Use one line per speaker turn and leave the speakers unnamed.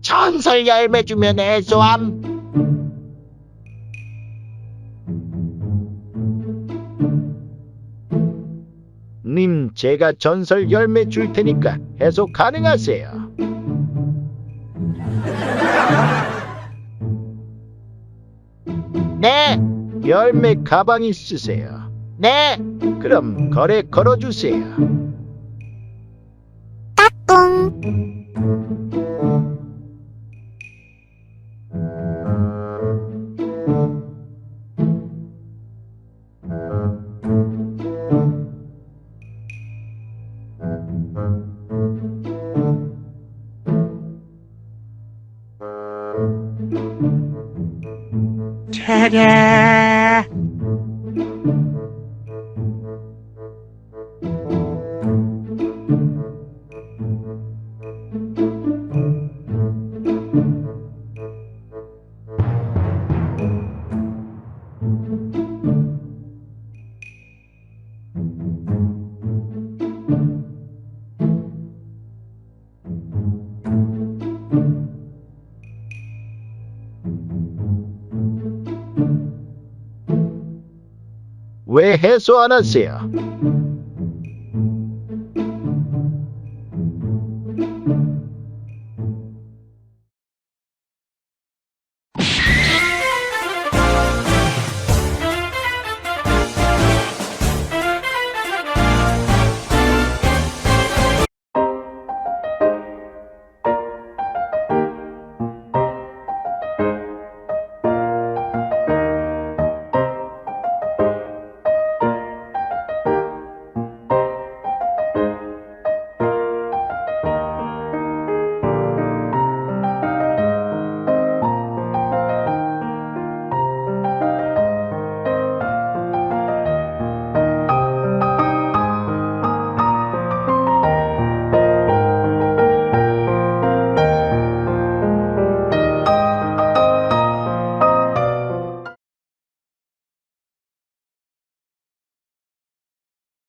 전설 열매 주면 해소함. 님, 제가 전설 열매 줄 테니까 해소 가능하세요. 네, 열매 가방 있으세요. 네, 그럼 거래 걸어주세요. 차례. 왜 해소 안 하세요?